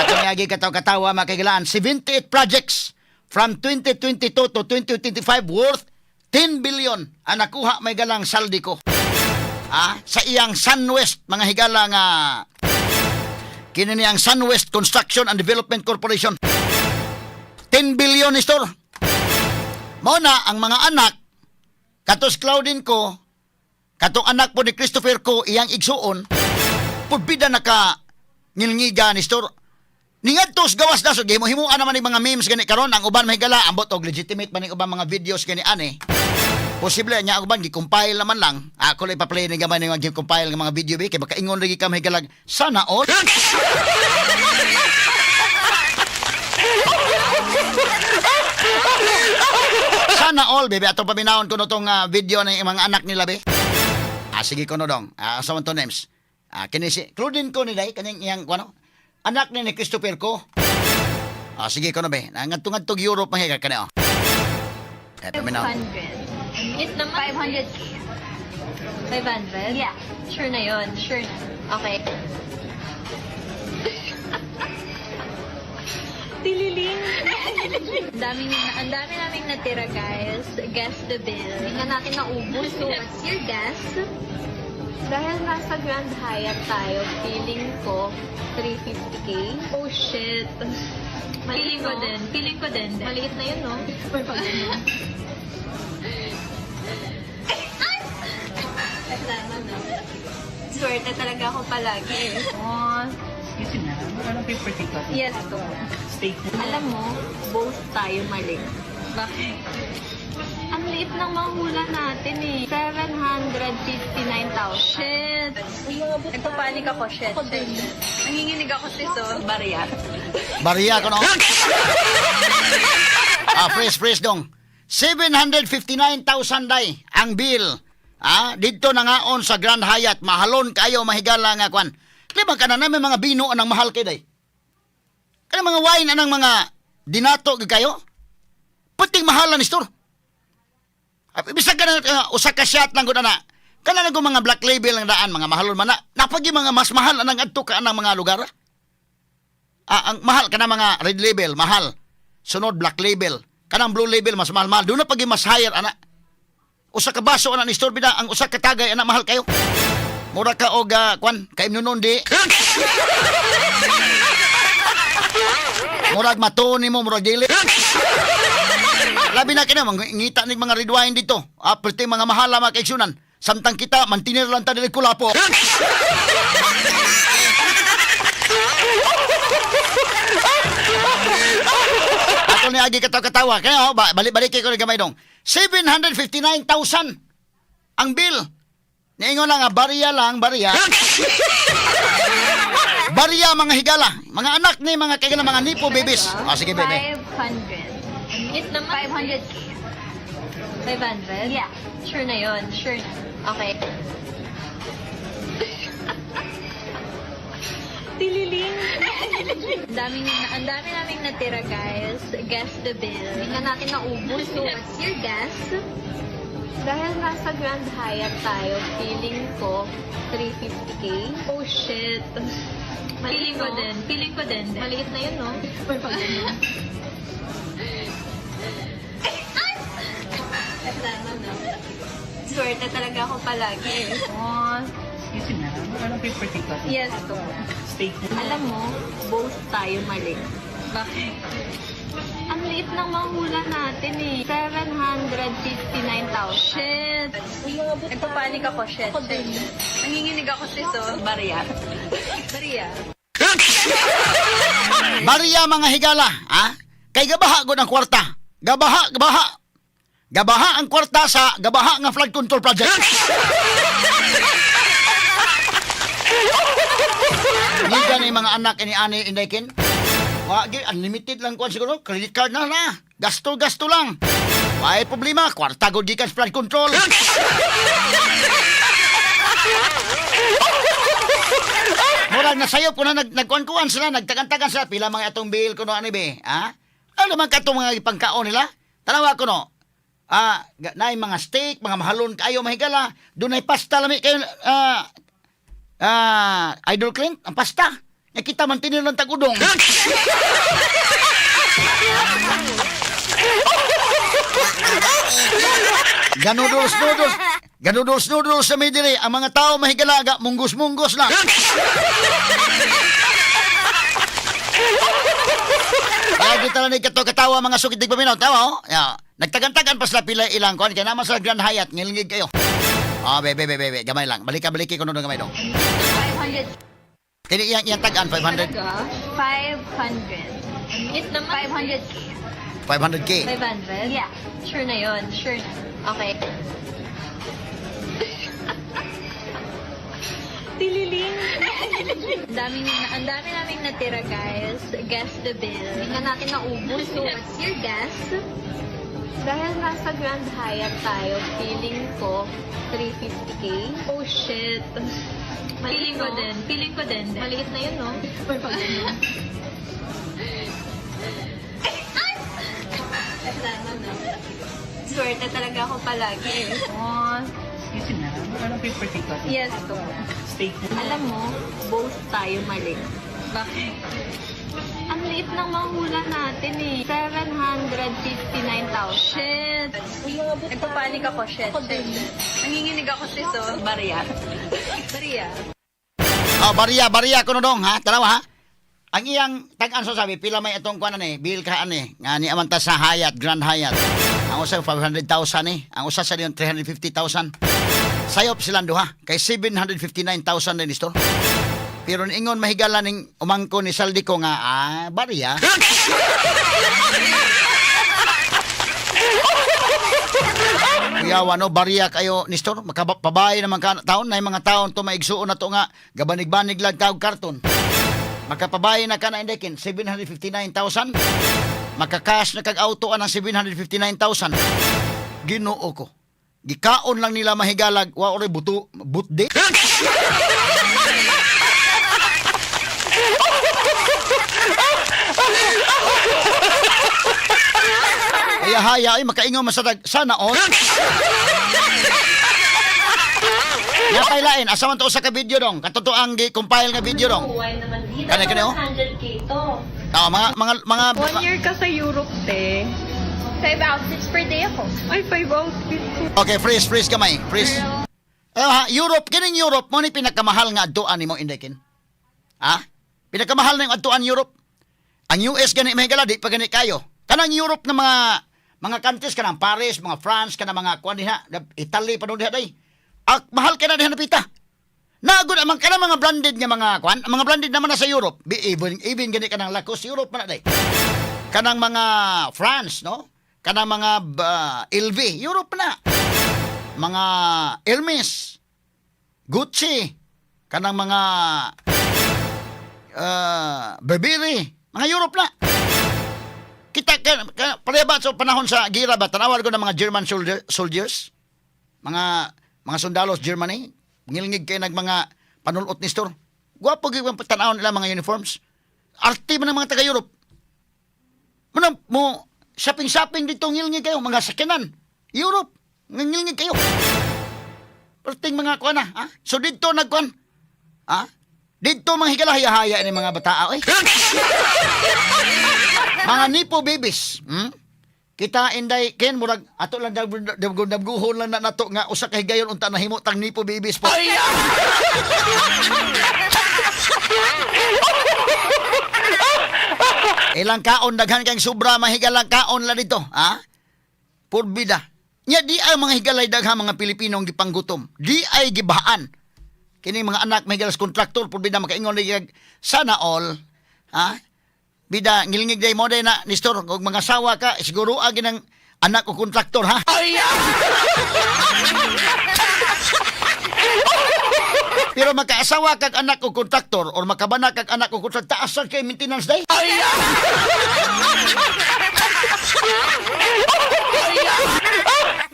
Ato niyagi kataw-katawa makikilaan 78 projects from 2022 to 2025 worth 10 billion ang nakuha may galang saldi ko. Ah, sa iyang Sunwest mga higala nga kini niyang Sunwest Construction and Development Corporation. 10 billion ni store. Mao na ang mga anak katos Claudine ko katong anak po ni Christopher ko iyang igsuon pudbida naka ngilngiga ni store Ningadtos gawas na so gimo himuan naman ng mga memes gani karon ang uban mahigala ambot og legitimate man ng ubang mga videos gani ani. Posible niya ang uban gi-compile naman lang. Ako lang pa-play ni gamay ng gi-compile ng mga video bi kay baka ingon lagi ka mahigalag sana all. sana all baby ato paminawon ko no tong ah, video ng mga anak nila be. Ah sige ko dong. Ah sa man to names. Ah kini si Claudine ko ni dai kaning iyang ano anak ni ni Christopher ko. Ah sige ko no be. Nangadtong-adtong Europe mahiga kani oh. Eh paminaw. 500. It naman 500. 500? Yeah. Sure na yon. Sure na. Okay. Tililing. ang dami ang dami naming natira, guys. Guess the bill. Hindi nga natin naubos. So, what's your guess? Dahil nasa Grand Hyatt tayo, feeling ko 350k. Oh, shit. Feeling ko no? din. Feeling ko din. Maliit na yun, no? Kasama na. Swerte talaga ako palagi. Oh, Excuse me, ma'am. Anong paper ka? yes to. Statement. Alam mo, both tayo mali. Bakit? Liit ng mga hula natin eh. 759,000. Shit. Ako, shit. Ako din. Nanginginig ako, sis, oh. Barya. Bariya ko no. ah fresh fresh dong. 759,000 day ang bill. Ah, dito na nga on sa Grand Hyatt, mahalon kayo mahigala nga kwan. Lima ka na namin mga bino anang mahal kay day. Kaya mga wine anang mga dinato kayo. Puting mahalan ni store. Ah, Bisag ka na uh, usa ka shot lang na. Kana lang mga black label ang daan mga mahalon man na. Napagi mga mas mahal anang adto ka anang mga lugar. Ah, ang mahal kana mga red label, mahal. Sunod black label. Kanang blue label mas mahal mahal. Doon na pagi mas higher ana. Usa ka baso ana ni store bida ang usa ka tagay ana mahal kayo. Mura ka og uh, kwan kay nunon di. Murag matoni mo, murag dili. Labi na kina ngita ni mga red wine dito. Aperte mga mahala mga kaigsunan. Samtang kita mantinir lang ta dili kulapo. Ato ni agi katawa-katawa. Kaya oh, ba- balik-balik ko ni gamay dong. 759,000 ang bill. Niingon lang bariya lang, bariya. bariya mga higala. Mga anak ni mga kagala mga nipo babies. Ah, sige bebe. 500. It naman 500k. 500? Yeah. Sure na yon. Sure na. Okay. Tililing. ang dami ang dami naming natira, guys. Guess the bill. Hindi nga natin naubos. So, what's your guess? Dahil nasa Grand Hyatt tayo, feeling ko 350k. Oh, shit. Feeling ko din. Feeling ko din. Maliit na yun, no? Kasama na. Swerte talaga ako palagi. Oh, Excuse me, ma'am. Anong ka? yes to. Statement. Alam mo, both tayo mali. Bakit? Ang liit ng mga hula natin eh. 759,000. Shit. Ako, shit. Ako din. Nanginginig ako, sis, oh. Barya. Maria. Bariya mga higala, ha? Kay gabaha gud ang kwarta. Gabaha, gabaha. Gabaha ang kwarta sa gabaha nga flood control project. Niga ni mga anak ini ani indekin. Wa gi unlimited lang kuan siguro, credit card na na. Gasto-gasto lang. Why problema, kwarta gud gikan flood control. Murag nasayop ko na nag nagkuan-kuan sila, nagtagan-tagan sila pila mga atong bill kuno ani be, ha? Ano man katong mga ipangkaon nila? Tanawa ko no. Ah, naay mga steak, mga mahalon kayo mahigala. Dunay pasta lami kayo ah ah idol Clint, ang pasta. Nga kita man tinil ng tagudong. Ganudos noodles. Ganudos noodles sa may diri. Ang mga tao mahigalaga, munggos-munggos na. Kaya di tala ni kato katawa mga sukit dig paminaw. Tawa oh. Ya. Nagtagan-tagan pa sila pila ilang kon kaya naman sa Grand Hyatt ngilingig kayo. Ah, bebe bebe bebe, gamay lang. Balik ka balik ko no gamay dong. 500 Kini iyang iyang tagaan 500 Talaga? 500. It naman. 500k. 500k. 500? Yeah. Sure na yon. Sure na. Okay. Tililing. Ang daming, ang dami naming natira, guys. Guess the bill. Hindi na natin naubos. So, what's your guess? Dahil nasa Grand Hyatt tayo, feeling ko 350k. Oh, shit. Feeling ko no? din. Feeling ko din. Maliit na yun, no? Kasama na. Swerte talaga ako palagi. Oh, Excuse me, ma'am. Anong paper ticket? Yes, to. Statement. alam mo, both tayo mali. Bakit? Liit ng mahula natin eh. 759,000. Shit. Nagpapanik ako, shit. Ako din. Nanginginig ako, sis, oh. Barya. Maria. Oh, bariya, bariya ko no dong, ha? Tanawa, ha? Ang iyang tag-an so sabi, pila may itong kuan ni, bill ka ani, nga ni amanta sa Hyatt, Grand Hyatt. Ang usa 500,000 ni, ang usa sa diyon 350,000. Sayop silang duha, kay 759,000 din isto. Pero niingon mahigala ning umangko ni Saldi ko nga, ah, bariya. Kuyawa no, bariya kayo, Nistor. Makapabay naman ka taon na mga taon to maigsuon na to nga. Gabanig-banig lang tawag karton. Makapabay na ka na indekin, 759,000. Makakash na kag auto ng 759,000. Ginoo ko. Gikaon lang nila mahigalag, wa ore buto, butde. Ay haya ay makaingaw masadag sana all. Ya kay lain asa man to usa ka video dong. Katuto ang gi-compile nga video dong. Dito. Kani kani oh. 100k to. Ah, mga mga mga One year ka sa Europe, te. Five outfits per day ako. Ay, five outfit ko. Okay, freeze, freeze kamay. Freeze. Eh, ha, Europe, kining Europe mo ni pinakamahal nga adtuan nimo indekin. Ha? Pinakamahal na yung adtuan Europe. Ang US gani may gala di pa gani kayo. Kanang Europe nga mga mga countries kanang Paris, mga France, kanang mga kuan diha, Italy pa diha day. Ak mahal ka na diha napita. Nagod amang kanang mga branded nga mga kuan, mga branded naman na sa Europe. Even even gani kanang Lacoste Europe man na day. Kanang mga France, no? Kanang mga uh, LV, Europe na mga Hermes, Gucci, kanang mga uh, Burberry, mga Europe na. Kita ka, ka ba sa panahon sa gira ba tanawal ko ng mga German soldier, soldiers, mga mga sundalos Germany, ngilngig kay nag mga panulot ni store. Gwapo ang tanawon nila mga uniforms. Arte man ng mga taga Europe. Ano mo shopping-shopping dito ngilngig kayo mga sakinan. Europe, ngilngig kayo. Perting mga kuan na, ha? So dito nagkuan. Ha? Dito mga higalahaya-haya ni mga bata, eh. mga nipo babies, hmm? Kita inday ken murag ato lang dabguhon lang na nato nga usa ka higayon unta nahimo tang nipo babies po. Ilang kaon daghan kang sobra mahigalang kaon la dito, ha? Purbida. Nya di ay mga higalay daghang mga Pilipinong gipanggutom. Di ay gibahaan. Kini mga anak may galas kontraktor purbida makaingon ni sana all, ha? Bida ngilingig day mo day na nistor og mga sawa ka siguro agi ng anak ko kontraktor ha. Pero makaasawa kag anak ko kontraktor or makabana kag anak ko kontraktor taas kay maintenance day.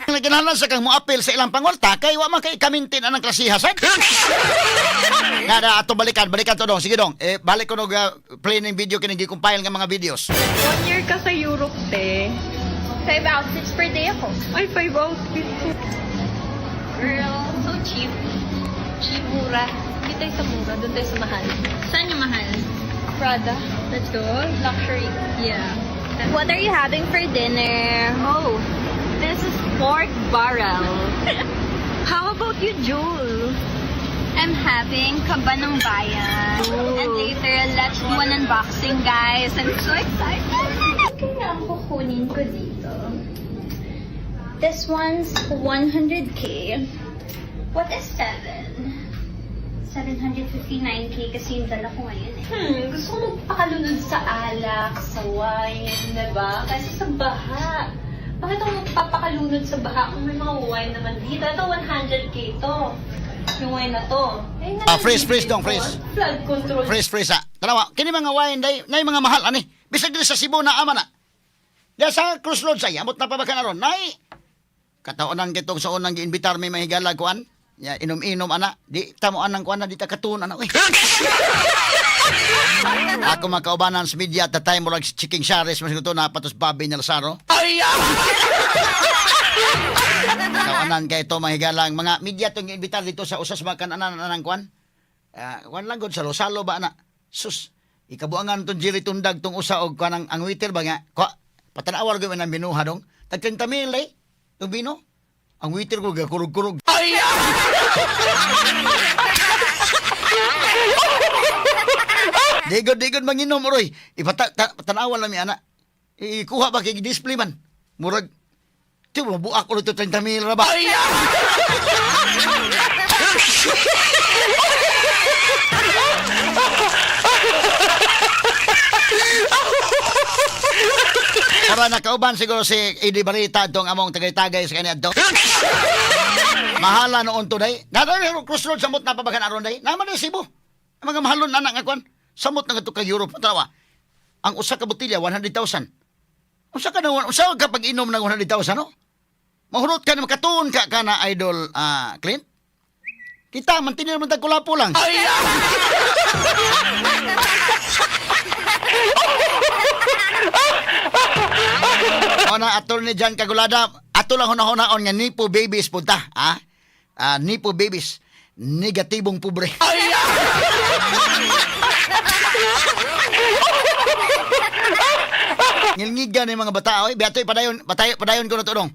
Nagkinahalan sa kang moapil sa ilang pangulta kay wa man kay kamintin anang klasihasan. nga na ato balikan, balikan to dong. Sige dong. Eh balik ko no uh, play ng video kini gi-compile nga mga videos. One year ka sa Europe, te. Five outfits per day ako. Ay, five outfit ko. Girl, so cheap. Cheap, mura. Hindi tayo sa mura, doon tayo sa mahal. Saan yung mahal? Prada. Let's go. Luxury. Yeah. What are you having for dinner? Oh, this is pork barrel. How about you, Jewel? I'm having kaba ng bayan. Ooh. And later, let's do an unboxing, guys. I'm so excited. Kaya ang kukunin ko dito. This one's 100k. What is 7? 759k kasi yung dala ko ngayon eh. Hmm, gusto ko magpakalunod sa alak, sa wine, diba? Kasi sa baha. Bakit ako magpapakalunod sa baha kung may mga wine naman dito? Ito, 100k to. Yung wine na to. Eh, Ah, freeze, freeze dong, freeze. Flood control. Fresh, fresh ha. Tanawa, kini mga wine day, nay mga mahal ani. Bisag dili sa Cebu na ama na. Diya sa crossroads ay amot na pa ba ka na ron? Nay. Kataonan kitong sa unang giinbitar may mahigala kuan. Ya inom-inom ana. Di tamo anang kuan na di ta katun ana. Uy. Ako makaubanan sa media at time murag chicken shares mas to na patos Bobby ni Lazaro. Tawanan kay ito mahigalang mga media tong giinbitar dito sa usas mga kananan anang kuan. Ah, kuan lang gud sa Losalo ba na? Sus, ikabuangan tong Jerry Tundag tong usa og kanang ang waiter ba nga? Ko, patanawar gyud man ang binuha dong. Tag 30 mil eh. Tong bino. Ang waiter ko gakurog-kurog. Digod digod manginom roy. Ipata ta, patanawal na mi ana. Ikuha ba kay display man. Murag Ti mo buak ulo to 30 mil ra ba? Para nakauban siguro si Edi Barita itong among tagay-tagay sa kanya to. Mahala noon to day. Nadali crossroad samot na pabagan aron day. Naman ni Cebu. Ang mga mahalon anak nga kwan. Samot na nga kay Europe. Tawa. Ang usa ka botilya 100,000. Usa ka na usa ka pag inom ng 100,000 no? Mahurot ka na makatuon ka ka na idol ah Clint. Kita man tinir man tag kulapo lang. O na attorney Jan Kagulada, ato lang hunahon nga Nipo Babies punta, ha? Ah, Nipo Babies, negatibong pobre. Ngilngigan ni mga bata, oy, biatoy padayon, padayon, padayon ko na to dong.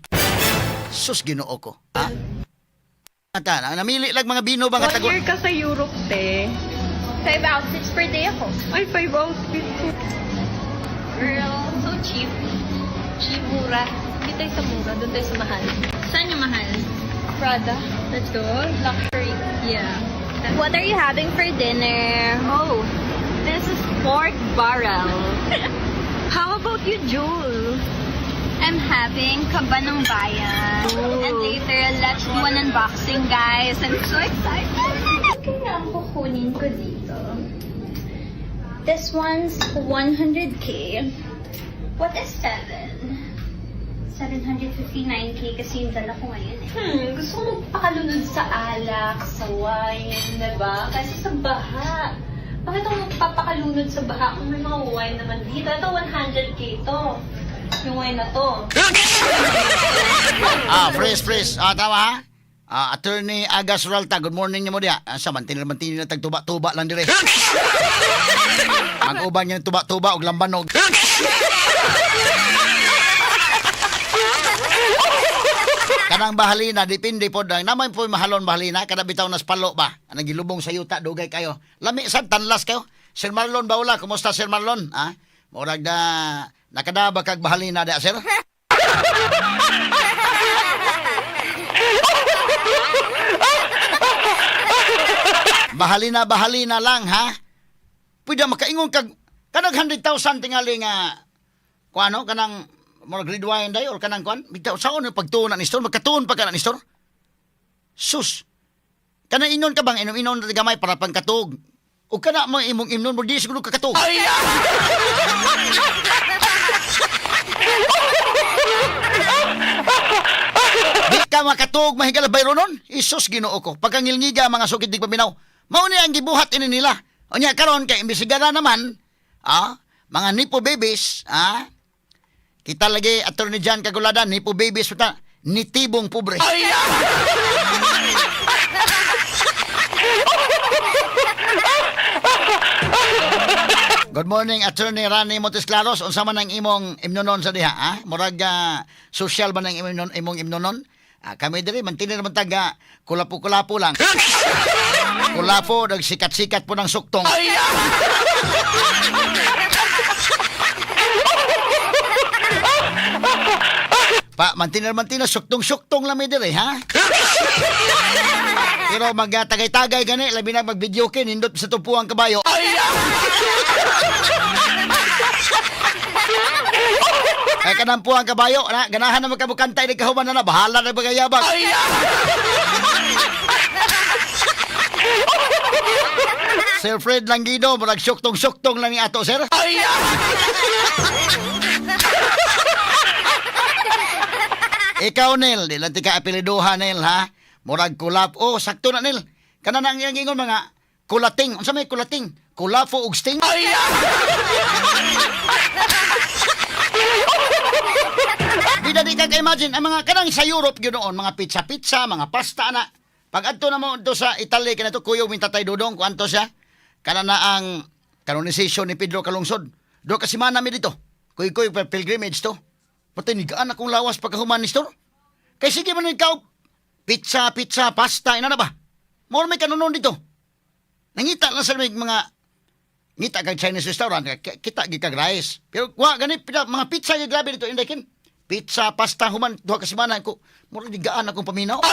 Sus Ginoo ko, ha? Ata, na- namili lang mga bino ba nga One tago. year ka sa Europe, te. Five outfits per day ako. Ay, five outfits. Girl, so cheap. Cheap, mura. Hindi tayo sa mura, doon tayo sa mahal. Saan yung mahal? Prada. Let's go. Luxury. Yeah. What are you having for dinner? Oh, this is pork barrel. How about you, Jewel? I'm having kaba ng bayan. Ooh. And later, let's do an unboxing, guys. I'm so excited. Kaya ang kukunin ko dito. This one's 100k. What is 7? 759k kasi yung dala ko ngayon eh. Hmm, gusto ko magpakalunod sa alak, sa wine, diba? Kasi sa baha. Bakit ako magpapakalunod sa baha kung may mga wine naman dito? Ito, 100k to. Yung wine na to. Ah, fresh, fresh. Ah, tawa ha? Ah, attorney Agas Ralta, good morning niyo mo diya. Ah, sa mantinil mantinil na tagtuba-tuba lang dire. Mag-uban niya tuba-tuba og lambanog. Kanang bahalina, depende po dang naman po mahalon bahalina, kada bitaw nas palo ba? Anang gilubong sa yuta, dugay kayo. Lami sad tanlas kayo. Sir Marlon Baula, kumusta Sir Marlon? Ha? Murag na nakadaba kag bahalina da, sir? Bahalina bahalina lang ha. Pwede makaingon kag kanang 100,000 tingali nga kuano kanang mo grade wine day or kanang kuan bitaw saon yung pagtuon ni store magkatuon pa kana ni store. Sus. Kana inon ka bang inom-inom na gamay para pangkatug. O kana mo imong imnon mo di siguro kakatug. Di ka makatug mahigala bayro nun. Isus ginoo ko. Pagkangilngiga mga sukid di paminaw. Mao ni ang gibuhat ini nila. O niya karon kay imbisigan naman, ah, mga nipo babies, ah, kita lagi attorney Jan Kaguladan, nipo babies puta, nitibong pobre. Good morning, Attorney Rani Montes Claros. Unsa man ang imong imnonon sa diha, ha? Murag ah, social man ang imong, imong imnonon? Ah, kami diri man taga kulapo-kulapo lang. Kulapo dag sikat-sikat po ng suktong. Pa, mantinir mantinir suktong-suktong lang mi diri, ha? Pero magtagay-tagay gani, labi na mag-video kin, hindot sa tupuang kabayo. Ay kanang puang kabayo, na, ganahan na magkabukantay ni kahuman na na, bahala na bagayabang. Sir Fred Langido, murag syuktong-syuktong lang ni ato, sir. Ikaw, Nel, di lang ti ka apeliduha, Nel, ha? Murag kulap. Oh, sakto na, Nel. Kana na ang iyang ingon mga kulating. Unsa may kulating? Kulafo ug sting? Di na di ka imagine ang mga kanang sa Europe yun noon, mga pizza-pizza, mga pasta na. Pag adto na mo to sa Italy kana to kuyo mintatay dudong kuanto siya. Kana na ang canonization ni Pedro Calungsod. Do kasi man mi dito. Kuy kuy pa pilgrimage to. Pati ni gaan akong lawas pagkahuman ni store. Kay sige man ikaw pizza, pizza, pasta, ina na ba? More may kanunon dito. Nangita lang sa mga ngita kag Chinese restaurant kita gi kag rice. Pero wa gani pida- mga pizza gi grabe dito inday kin. Pizza, pasta human duha ka semana ko. Mura di gaan akong paminaw.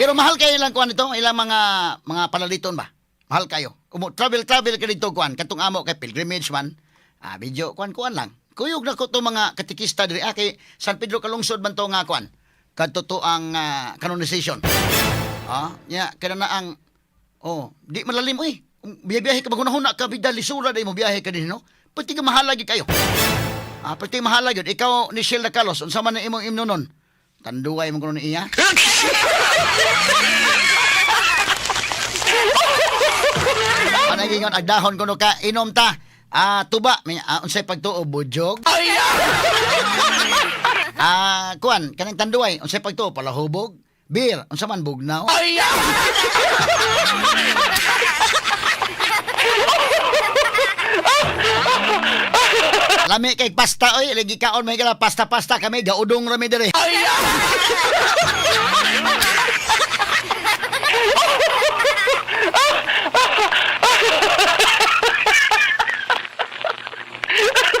Pero mahal kayo ilang kuan ito, ilang mga mga panaliton ba? Mahal kayo. Kumo travel travel ka dito kuan katong amo kay pilgrimage man. Ah, video kuan kuan lang. Kuyog na ko to mga katikista diri ah, kay San Pedro Kalungsod man to nga kuan. Kadto to ang ah, canonization. Ah, nya kada na ang oh, di malalim oy. Biyahe ka magunahon ka bida lisura day mo biyahe ka din no. Pati ka mahalagi kayo. Ah, pati mahalagi ikaw ni Sheila Carlos unsa man ang imong imno nun? Tanduay mo kuno ni iya. Ano gingon agdahon kuno ka inom ta. Ah, tuba, may ah, unsay pagtuo bujog. Ah, kuan, kanang tanduay, unsay pagtuo palahubog. Beer, unsa man bugnaw. Lami kay pasta oy, lagi kaon may kala pasta-pasta kami gaudong rami dire.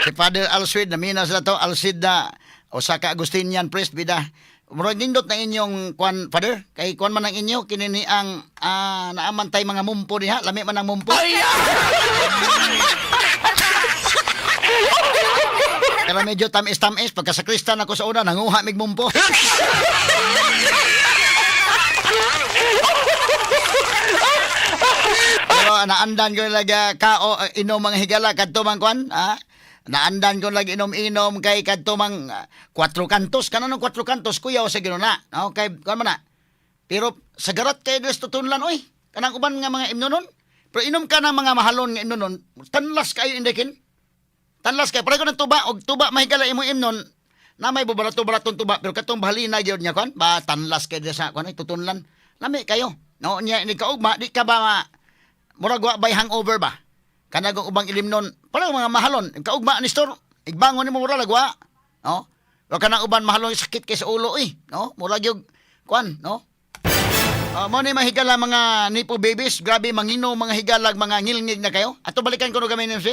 si Father Alcid na mina sa to Alcid na Osaka Agustinian priest bida murag nindot na inyong kwan father. Kay kwan man ang inyo kinini ang ah, naamantay mga mumpo diha lami man ang mumpo. Pero medyo tamis-tamis. Pagka sa Kristan ako sa una nanguha mig mumpo. Pero naandan ko laga kao inom mga higala. Kadto man kwan ha Naandan ko lagi inom-inom kay kadto mang ah, kwatro kantos. Kanang kwatro kantos kuya o sa ginuna no kay kwan man na. Pero sa garat kay des tutunlan oy kanang uban nga mga imnonon pero inom ka ng mga mahalon nga imnonon tanlas kayo indekin. Tanlas kay pareho ng tuba og tuba mahigala imo imnon na may bubarato-baraton tuba pero katong bahalina gyud niya kwan ba tanlas kay kwan ay tutunlan. Lami kayo. No nya ni kaugma di ka ba murag wa bay hangover ba kanang ubang ilimnon parang mga mahalon kaugma ni store igbangon nimo mura lagwa no wa kanang uban mahalon sakit kay sa ulo eh no mura gyud kwan no Uh, mo ni mahigala mga nipo babies, grabe mangino mga higalag mga ngilngig na kayo. Ato balikan ko no gamay si.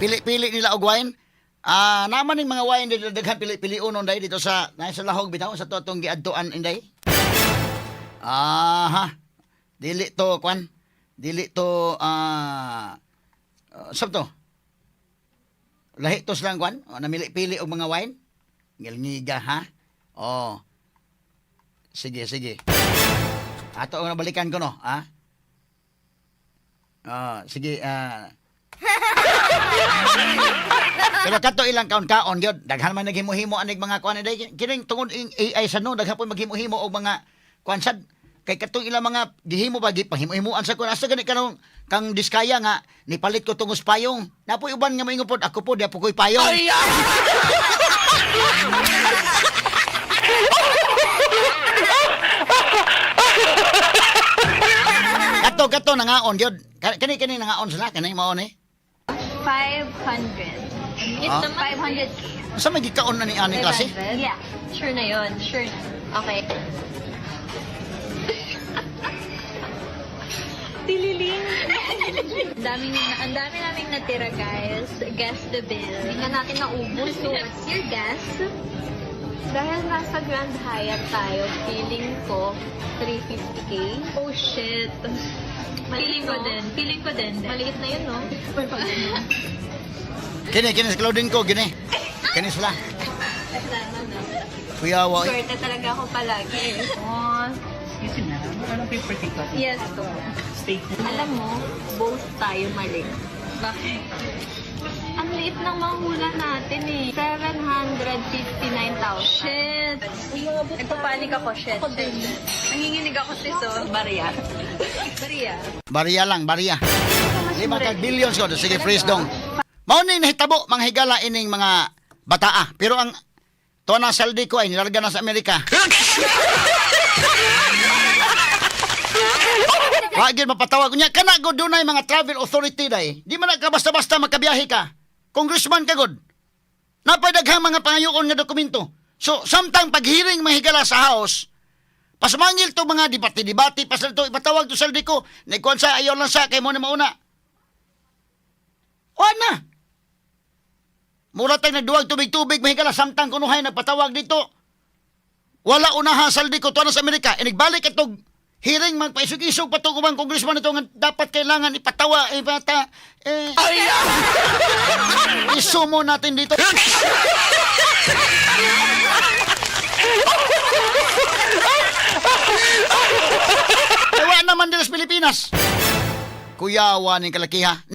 Pili-pili nila og wine. Ah, naman ning mga wine dito daghan pili-pili unon dai dito sa na sa lahog bitaw sa to tong giadtuan inday. Aha. Dili to kwan. Dili to ah uh, sab to. Lahi to lang kwan. O, namili-pili og mga wine. Ngilngiga ha. Oh. Sige, sige. Ato ang balikan ko no, ha? Ah, sige, ah. Pero kato ilang kaon-kaon gyud, daghan man naghimo-himo anig mga kuan day kining tungod AI sa no daghapon maghimo-himo og mga kuan sad kay katong ilang mga gihimo ba gipahimo-himuan sa kun asa gani kanong kang diskaya nga nipalit ko tungos payong. Napoy uban nga moingon pod ako po di po koy payong. kato kato nangaon gyud. Ka- Kani kani nangaon sila kani mao ni. 500. It's Ah? the 500k. Sa may gikaon na ni ani klase? Yeah. Sure na yun. Sure na. Okay. Tililing. Ang daming, ang dami naming natira, guys. Guess the bill. Hindi na natin naubos. So, what's your guess? Dahil nasa Grand Hyatt tayo, feeling ko 350k. Oh, shit. Feeling ko no? din. Feeling ko din. Maliit na yun, no? Kini kini clothing ko gini. Kini sila. Kasama, no? Kuya wa. eh. Swerte talaga ako palagi. Oh, Kasi na, walang paper ticket. yes, to. Statement. Alam mo, both tayo mali. Bakit? Ang liit ng mahula natin eh. 759,000. Shit. Ako, shit. Ako din. Nanginginig ako, sis, oh. Barya. Maria. Bariya lang, bariya. Lima ka billions ko. Sige, freeze dong. Mao ni nahitabo mga higala ining mga bataa. Pero ang to na saldi ko ay nilarga na sa Amerika. Wa gyud mapatawag niya kana gud dunay mga travel authority dai. Di man ka basta-basta makabiyahe ka. Congressman ka gud. Napay daghang mga pangayoon nga dokumento. So, samtang paghiring mga higala sa house, Pasmangil to mga debate-debate, pasal to ipatawag to saldi ko. Nagkuhan sa ayaw lang sa kay mo na mauna. O na. Mura tayo nagduwag tubig-tubig, mahigala samtang kunuhay nagpatawag dito. Wala unaha saldi ko to na sa Amerika. Inigbalik itong hearing magpaisog-isog pa to kumang congressman ito nga dapat kailangan ipatawa ipata eh isumo natin dito Tawa naman din sa Pilipinas. Kuyawa ni kalakiha.